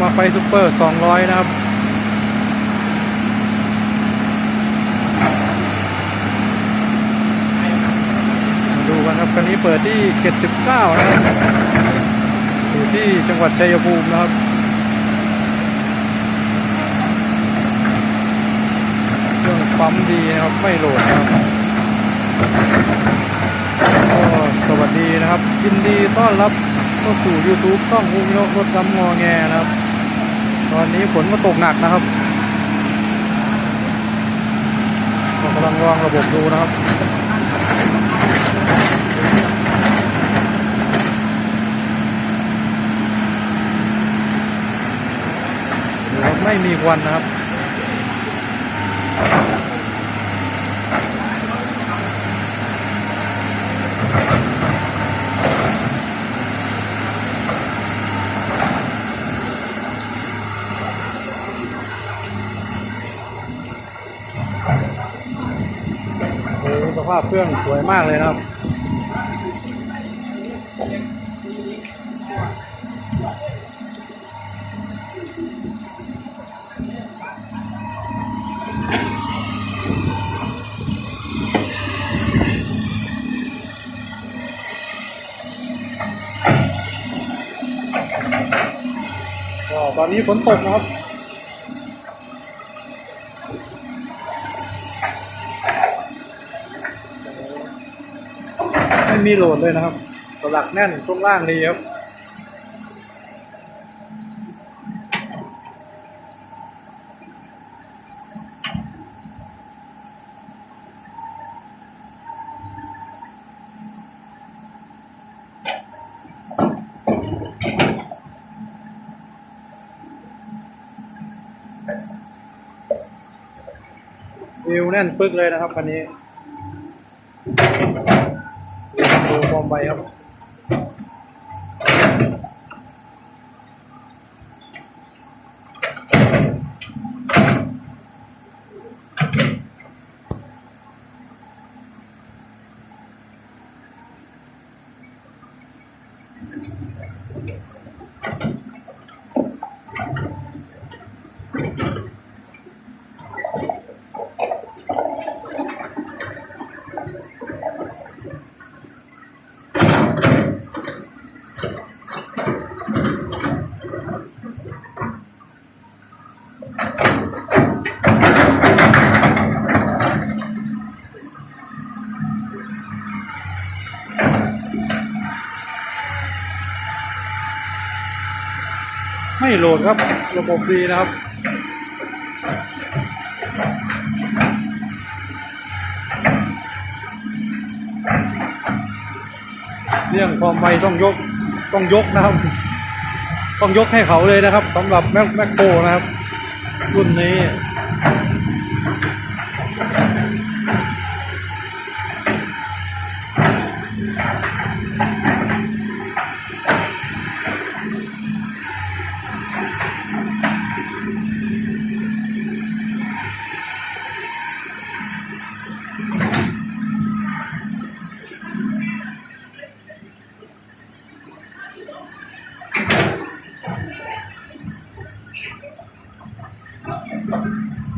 มาไฟซูเปอร์ 200 นะครับมาดูกันครับคันนี้เปิดที่ 79 นะครับ อยู่ที่จังหวัดชัยภูมินะครับเครื่องปั๊มดีนะครับ ไม่โหลดนะครับก็สวัสดีนะครับยินดีต้อนรับเข้าสู่ YouTube ช่องภูมิโลกรถดำงอแงนะครับ ตอนนี้ฝนก็ตกหนักนะครับก็กำลังวางระบบดูนะครับดูครับไม่มีควันนะครับ ภาพเครื่องสวยมากเลยนะครับตอนนี้ฝนตกนะครับ มีโหลดเลยนะครับสลักแน่นช่วงล่างดีครับวิวแน่นปึ๊กเลยนะครับคันนี้ ดูคว โหลดครับ ระบบดีนะครับเรื่องความไวต้องยกต้องยกนะครับ ต้องยกให้เขาเลยนะครับสำหรับแมคแมคโครนะครับ รุ่นนี้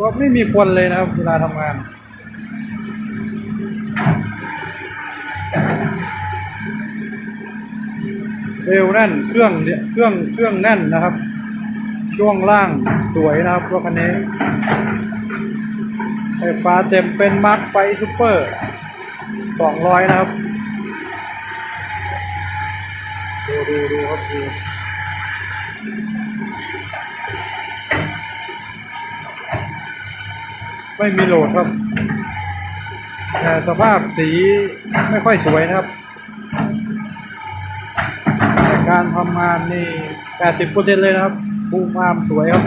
รถไม่มีควันเลยนะครับ เวลาทำงาน เร็วแน่นเครื่องเนี่ยเครื่องเครื่องแน่นนะครับ ช่วงล่างสวยนะครับรถคันนี้ ไฟฟ้าเต็มเป็นมาร์คไฟซูเปอร์สองร้อยนะครับ ดูดูดูครับดู ไม่มีโหลดครับแต่สภาพสีไม่ค่อยสวยนะครับ แต่การทำงานนี่ 80%เลยนะครับบูมอาร์มสวยครับ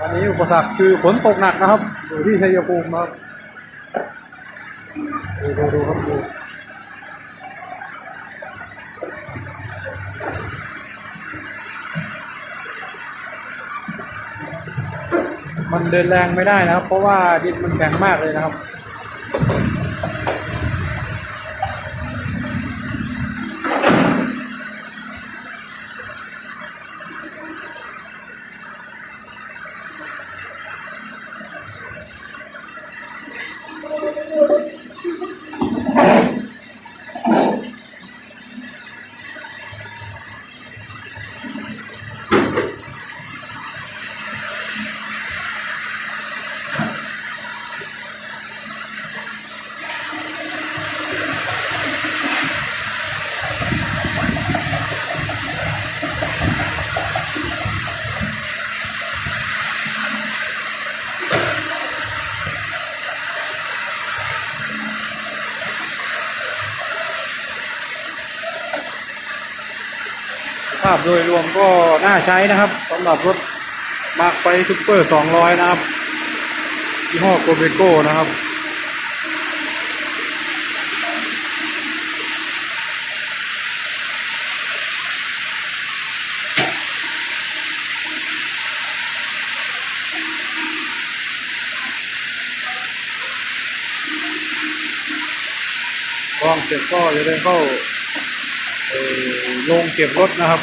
วันนี้อุปสรรคคือฝนตกหนักนะครับ อยู่ที่ชัยภูมินะครับดูดูดูครับดูมันเดินแรงไม่ได้นะครับ เพราะว่าดินมันแข็งมากเลยนะครับาพโดยรวมก็น่าใช้นะครับสำหรับรถมาร์คไฟซูเปอร์ 200 นะครับยี่ห้อโกเบโก้นะครับกองเสร็จก็จะเดินเข้าเอ่อโรงเก็บรถนะครับ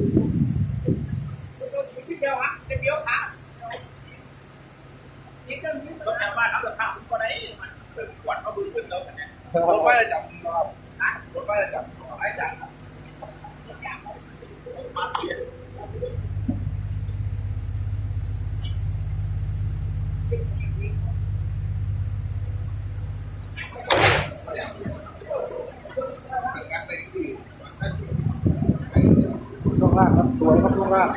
ล่างครับสวยครับช่วงล่าง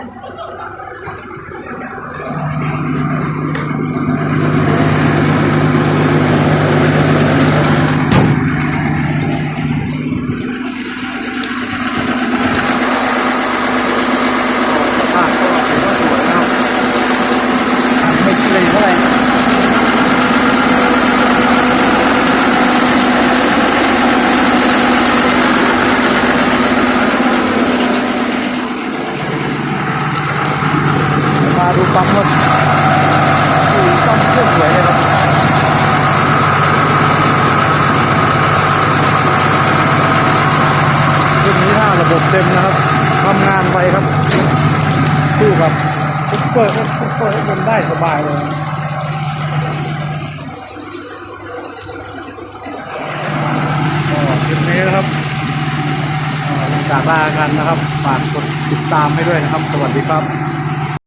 สภาพก็ถือว่าสวยนะครับไม่ขี้เลยเท่าไหร่ มาดูปั๊มรถดูปั๊มเครื่องสวยเลยครับรุ่นนี้ถ้าระบบเต็มนะครับทำงานไปครับสู้กับซุปเปอร์ซุปเปอร์ให้มันได้สบายเลยก็คลิปนี้นะครับอ่าหลังจากลากันนะครับฝากกดติดตามให้ด้วยนะครับ สวัสดีครับ